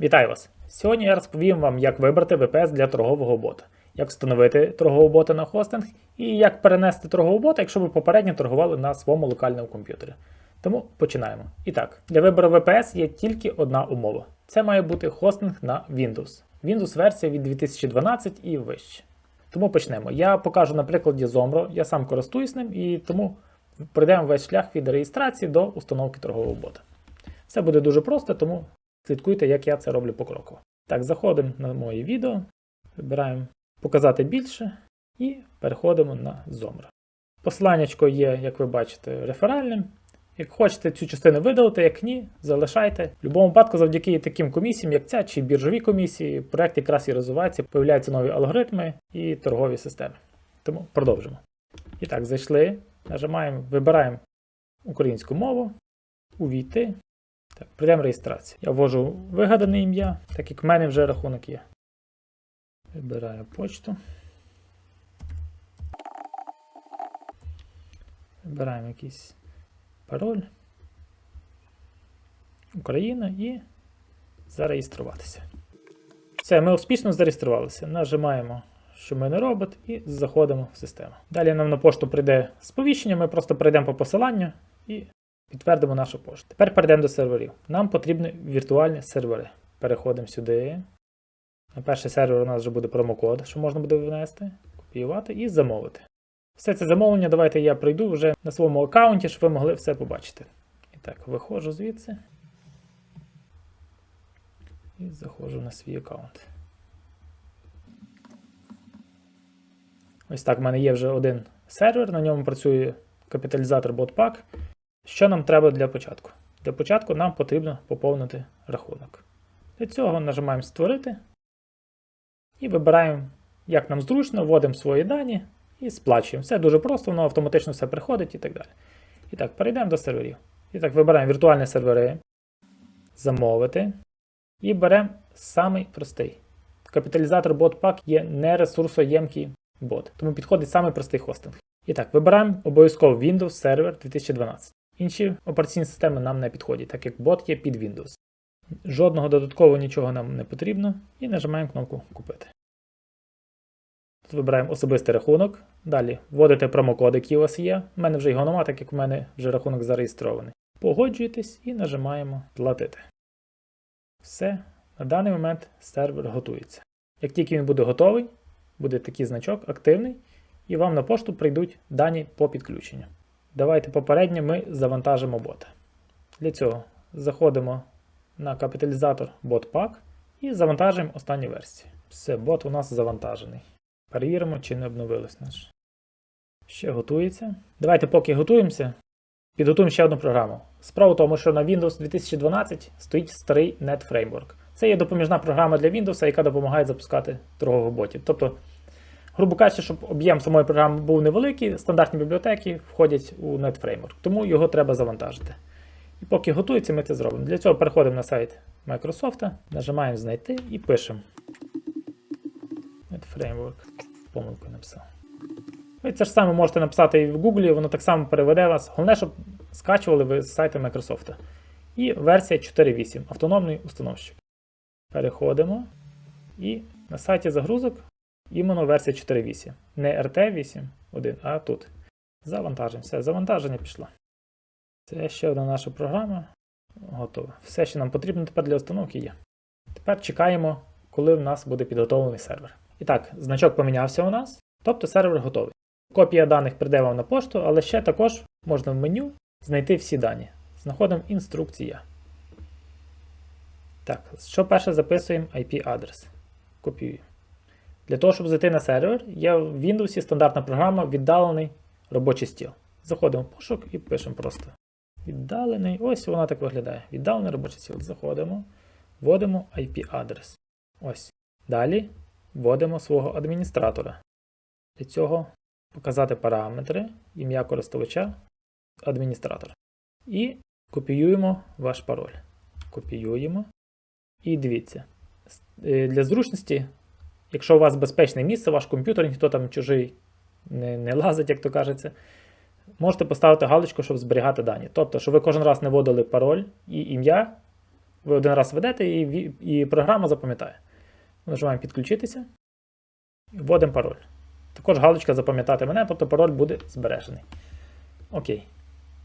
Вітаю вас! Сьогодні я розповім вам, як вибрати VPS для торгового бота, як встановити торгового бота на хостинг і як перенести торгового бота, якщо ви попередньо торгували на своєму локальному комп'ютері. Тому починаємо. І так, для вибору VPS є тільки одна умова: це має бути хостинг на Windows. Windows версія від 2012 і вище. Тому почнемо. Я покажу на прикладі Zomro, я сам користуюсь ним і тому пройдемо весь шлях від реєстрації до установки торгового бота. Все буде дуже просто, тому слідкуйте, як я це роблю покроково. Так, заходимо на моє відео, вибираємо показати більше і переходимо на Zomra. Посиланнячко є, як ви бачите, реферальним. Як хочете цю частину видалити, як ні, залишайте. В будь-якому випадку, завдяки таким комісіям, як ця чи біржові комісії, проект якраз і розвивається, появляються нові алгоритми і торгові системи. Тому продовжимо. І так, зайшли, нажимаємо, вибираємо українську мову, увійти. Так, прийдемо реєстрацію. Я ввожу вигадане ім'я, так як в мене вже рахунок є. Вибираю почту. Вибираємо якийсь пароль. Україна і зареєструватися. Все, ми успішно зареєструвалися. Нажимаємо, що ми не робот, і заходимо в систему. Далі нам на пошту прийде сповіщення, ми просто прийдемо по посиланню і підтвердимо нашу пошту. Тепер перейдемо до серверів. Нам потрібні віртуальні сервери. Переходимо сюди. На перший сервер у нас вже буде промокод, що можна буде внести, копіювати і замовити. Все це замовлення давайте я пройду вже на своєму аккаунті, щоб ви могли все побачити. І так, виходжу звідси. І заходжу на свій аккаунт. Ось так, в мене є вже один сервер, на ньому працює капіталізатор BotPack. Що нам треба для початку? Для початку нам потрібно поповнити рахунок. Для цього нажимаємо Створити і вибираємо, як нам зручно, вводимо свої дані і сплачуємо. Все дуже просто, воно автоматично все приходить і так далі. І так, перейдемо до серверів. І так, вибираємо віртуальні сервери, замовити. І беремо самий простий. Капіталізатор BotPack є не ресурсоємкий бот, тому підходить самий простий хостинг. І так, вибираємо обов'язково Windows Server 2012. Інші операційні системи нам не підходять, так як бот є під Windows. Жодного додаткового нічого нам не потрібно. І нажимаємо кнопку Купити. Тут вибираємо особистий рахунок. Далі вводите промокод, який у вас є. У мене вже його немає, так як у мене вже рахунок зареєстрований. Погоджуєтесь і нажимаємо Платити. Все, на даний момент сервер готується. Як тільки він буде готовий, буде такий значок активний, і вам на пошту прийдуть дані по підключенню. Давайте попередньо ми завантажимо бота. Для цього заходимо на капіталізатор BotPack і завантажуємо останню версію. Все, бот у нас завантажений. Перевіримо, чи не обновилось наш. Ще готується. Давайте, поки готуємося, підготуємо ще одну програму. Справа в тому, що на Windows 2012 стоїть старий NetFramework. Це є допоміжна програма для Windows, яка допомагає запускати торгових ботів. Тобто, грубо кажучи, щоб об'єм самої програми був невеликий, стандартні бібліотеки входять у NetFramework, тому його треба завантажити. І поки готується, ми це зробимо. Для цього переходимо на сайт Microsoft, нажимаємо знайти і пишемо. NetFramework. Помилку написав. Ви це ж саме можете написати і в Google, воно так само переведе вас. Головне, щоб скачували ви з сайту Microsoft. І версія 4.8 автономний установщик. Переходимо. І на сайті загрузок іменно версія 4.8. Не RT8.1, а тут. Завантажимо. Все, завантаження пішло. Це ще одна наша програма. Готова. Все, що нам потрібно тепер для установки є. Тепер чекаємо, коли в нас буде підготовлений сервер. І так, значок помінявся у нас, тобто сервер готовий. Копія даних прийде вам на пошту, але ще також можна в меню знайти всі дані. Знаходимо інструкція. Так, що перше записуємо IP-адрес. Копіюємо. Для того, щоб зайти на сервер, є в Windows стандартна програма віддалений робочий стіл. Заходимо в пошук і пишемо просто. Віддалений. Ось вона так виглядає. Віддалений робочий стіл. Заходимо, вводимо IP-адрес. Ось. Далі вводимо свого адміністратора. Для цього показати параметри, ім'я користувача, адміністратор. І копіюємо ваш пароль. Копіюємо. І дивіться. Е, Для зручності, якщо у вас безпечне місце, ваш комп'ютер, ніхто там чужий не, не лазить, як то кажеться, можете поставити галочку, щоб зберігати дані. Тобто, щоб ви кожен раз не вводили пароль і ім'я Ви один раз ведете і, і програма запам'ятає. Нажимаємо підключитися. Вводимо пароль. Також галочка запам'ятати мене, тобто пароль буде збережений. Окей.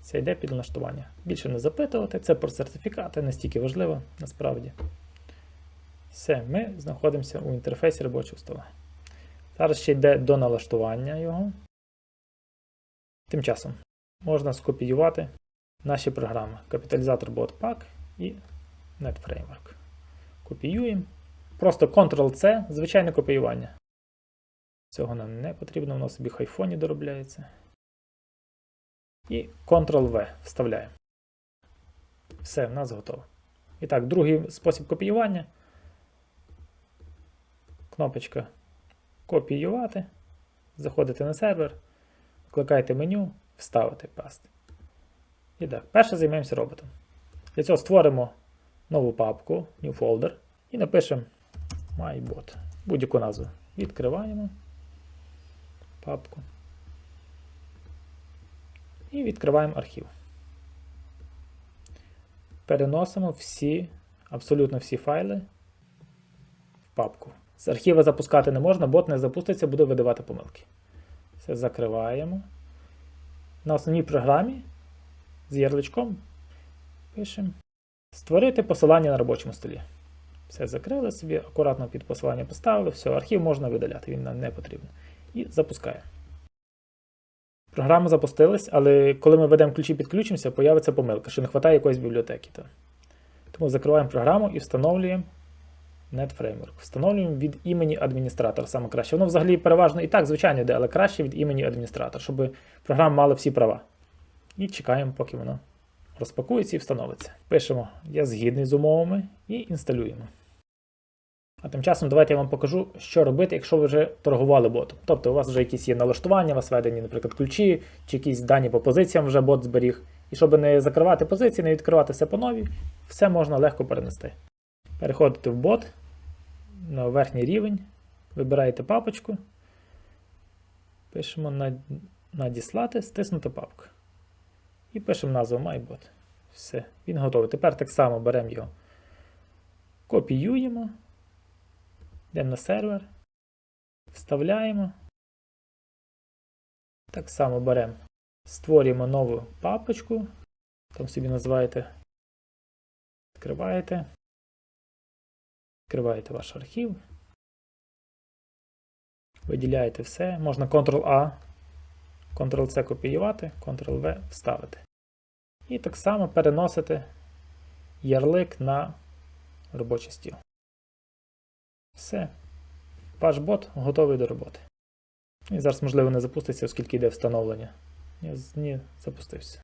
Це йде під налаштування. Більше не запитувати, це про сертифікати, не стільки важливо, насправді. Все, ми знаходимося у інтерфейсі робочого стола. Зараз ще йде до налаштування його. Тим часом можна скопіювати наші програми. Капіталізатор BotPack і NetFramework. Копіюємо. Просто Ctrl-C, звичайне копіювання. Цього нам не потрібно, воно собі в айфоні доробляється. І Ctrl-V вставляємо. Все, в нас готово. І так, другий спосіб копіювання. Кнопочка Копіювати. Заходите на сервер, викликаєте меню, вставити паст. І так, перше займаємося роботом. Для цього створимо нову папку, New Folder, і напишемо MyBot. Будь-яку назву. Відкриваємо папку. І відкриваємо архів. Переносимо всі, абсолютно всі файли в папку. З архіва запускати не можна, бот не запуститься, буде видавати помилки. Все закриваємо. На основній програмі з ярличком пишемо Створити посилання на робочому столі. Все закрили собі, акуратно під посилання поставили, все, архів можна видаляти, він нам не потрібен. І запускаємо. Програма запустилась, але коли ми ведемо ключі підключимося, появиться помилка, що не вистачає якоїсь бібліотеки. Тому закриваємо програму і встановлюємо NetFramework. Встановлюємо від імені адміністратора саме краще. Воно взагалі переважно і так, звичайно, йде, але краще від імені адміністратора, щоб програма мала всі права. І чекаємо, поки воно розпакується і встановиться. Пишемо Я згідний з умовами і інсталюємо. А тим часом давайте я вам покажу, що робити, якщо ви вже торгували ботом. Тобто у вас вже якісь є налаштування, у вас введені, наприклад, ключі, чи якісь дані по позиціям вже бот зберіг. І щоб не закривати позиції, не відкривати все по новій, все можна легко перенести. Переходите в бот на верхній рівень, вибираєте папочку, пишемо надіслати, стиснути папку. І пишемо назву MyBot. Все, він готовий. Тепер так само беремо його, копіюємо, йдемо на сервер, вставляємо. Так само беремо, створюємо нову папочку, там собі називаєте, відкриваєте, відкриваєте ваш архів, виділяєте все, можна Ctrl-A, Ctrl-C копіювати, Ctrl-V вставити. І так само переносите ярлик на робочий стіл. Все. Ваш бот готовий до роботи. І зараз, можливо, не запуститься, оскільки йде встановлення. Ні, запустився.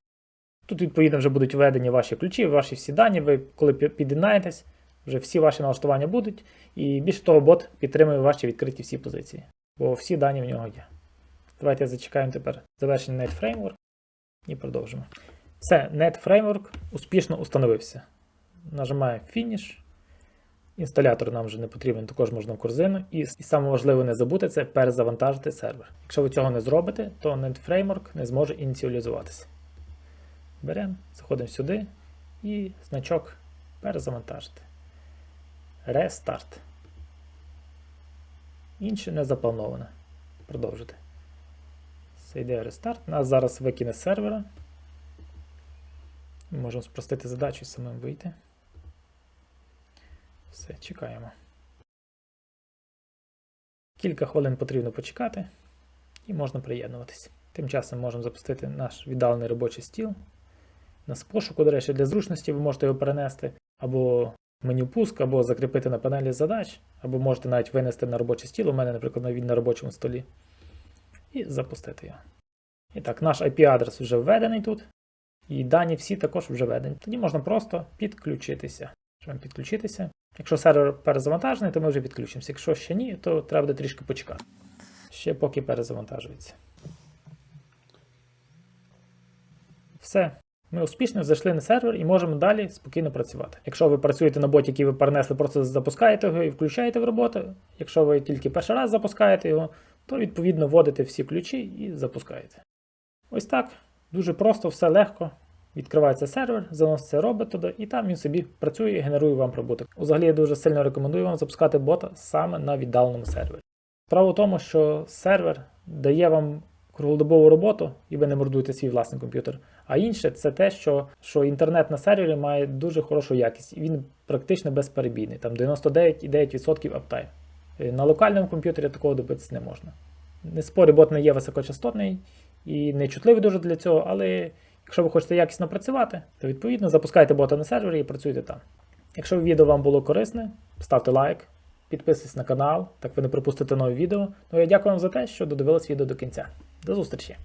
Тут, відповідно, вже будуть введені ваші ключі, ваші всі дані. Ви, коли пі- під'єднаєтесь, вже всі ваші налаштування будуть. І більше того, бот підтримує ваші відкриті всі позиції. Бо всі дані в нього є. Давайте зачекаємо тепер завершення NetFramework і продовжимо. Все, NetFramework успішно установився. Нажимаємо Finish. Інсталятор нам вже не потрібен, також можна в корзину. І, і саме важливе не забути це перезавантажити сервер. Якщо ви цього не зробите, то NetFramework не зможе ініціалізуватися. Беремо, заходимо сюди і значок перезавантажити. Рестарт. Інше не заплановане. Продовжити. Це йде рестарт. Нас зараз викине з сервера. Можемо спростити задачу і самим вийти. Все, чекаємо. Кілька хвилин потрібно почекати, і можна приєднуватись. Тим часом можемо запустити наш віддалений робочий стіл. На пошуку, до речі, для зручності ви можете його перенести або меню пуск, або закріпити на панелі задач, або можете навіть винести на робочий стіл. У мене, наприклад, він на робочому столі. І запустити його. І так, наш IP-адрес вже введений тут. І дані всі також вже введені. Тоді можна просто підключитися. Щоб підключитися. Якщо сервер перезавантажений, то ми вже підключимося. Якщо ще ні, то треба буде трішки почекати. Ще поки перезавантажується. Все. Ми успішно зайшли на сервер і можемо далі спокійно працювати. Якщо ви працюєте на боті, який ви перенесли, просто запускаєте його і включаєте в роботу. Якщо ви тільки перший раз запускаєте його, то відповідно вводите всі ключі і запускаєте. Ось так. Дуже просто, все легко. Відкривається сервер, заноситься робот туди, і там він собі працює і генерує вам прибуток. Взагалі я дуже сильно рекомендую вам запускати бота саме на віддаленому сервері. Справа в тому, що сервер дає вам круглодобову роботу, і ви не мордуєте свій власний комп'ютер. А інше це те, що, що інтернет на сервері має дуже хорошу якість, і він практично безперебійний, там 99,9% аптайм. Е, На локальному комп'ютері такого добитися не можна. Не спорю, бот не є високочастотний і не чутливий дуже для цього, але якщо ви хочете якісно працювати, то відповідно запускайте бота на сервері і працюйте там. Якщо відео вам було корисне, ставте лайк, підписуйтесь на канал, так ви не пропустите нові відео. Ну я дякую вам за те, що додивились відео до кінця. До зустрічі!